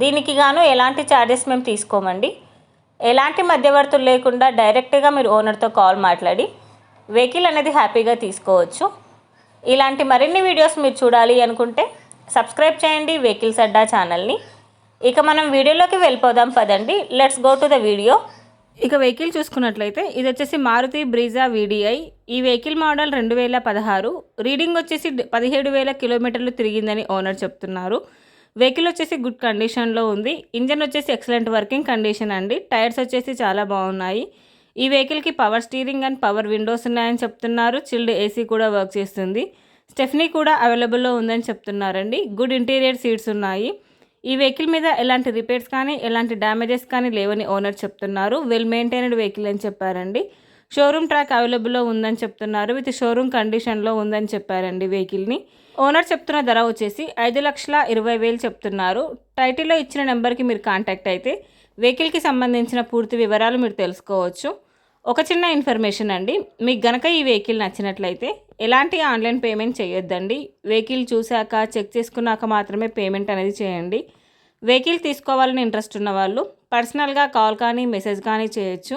దీనికి గాను ఎలాంటి ఛార్జెస్ మేము తీసుకోమండి. ఎలాంటి మధ్యవర్తులు లేకుండా డైరెక్ట్గా మీరు ఓనర్తో కాల్ మాట్లాడి వెహికల్ అనేది హ్యాపీగా తీసుకోవచ్చు. ఇలాంటి మరిన్ని వీడియోస్ మీరు చూడాలి అనుకుంటే సబ్స్క్రైబ్ చేయండి వెహికల్స్ అడ్డా ఛానల్ని ఇక మనం వీడియోలోకి వెళ్ళిపోదాం పదండి. Let's go to the video ఇక వెహికల్ చూసుకున్నట్లయితే ఇది వచ్చేసి మారుతి బ్రీజా వీడిఐ ఈ వెహికల్ మోడల్ రెండు వేల పదహారు. రీడింగ్ వచ్చేసి పదిహేడు వేల కిలోమీటర్లు తిరిగిందని ఓనర్ చెప్తున్నారు. వెహికల్ వచ్చేసి గుడ్ కండిషన్లో ఉంది. ఇంజన్ వచ్చేసి ఎక్సలెంట్ వర్కింగ్ కండిషన్ అండి. టైర్స్ వచ్చేసి చాలా బాగున్నాయి. ఈ వెహికల్కి power steering and power windows ఉన్నాయని చెప్తున్నారు. చిల్డ్ ఏసీ కూడా వర్క్ చేస్తుంది. స్టెఫ్నీ కూడా అవైలబుల్లో ఉందని చెప్తున్నారండి. గుడ్ ఇంటీరియర్ సీట్స్ ఉన్నాయి. ఈ వెహికల్ మీద ఎలాంటి రిపేర్స్ కానీ ఎలాంటి డ్యామేజెస్ కానీ లేవని ఓనర్ చెప్తున్నారు. వెల్ మెయింటైన్డ్ వెహికల్ అని చెప్పారండి. షోరూమ్ ట్రాక్ అవైలబుల్లో ఉందని చెప్తున్నారు. విత్ షోరూమ్ కండిషన్లో ఉందని చెప్పారండి వెహికల్ని. ఓనర్ చెప్తున్న ధర వచ్చేసి ఐదు లక్షల ఇరవై వేలు చెప్తున్నారు. టైటిల్లో ఇచ్చిన నెంబర్కి మీరు కాంటాక్ట్ అయితే వెహికల్కి సంబంధించిన పూర్తి వివరాలు మీరు తెలుసుకోవచ్చు. ఒక చిన్న ఇన్ఫర్మేషన్ అండి. మీకు గనక ఈ వెహికల్ నచ్చినట్లయితే ఎలాంటి ఆన్లైన్ పేమెంట్ చేయొద్దండి. వెహికల్ చూశాక చెక్ చేసుకున్నాక మాత్రమే పేమెంట్ అనేది చేయండి. వెహికల్ తీసుకోవాలని ఇంట్రెస్ట్ ఉన్న వాళ్ళు పర్సనల్గా కాల్ కానీ మెసేజ్ కానీ చేయొచ్చు.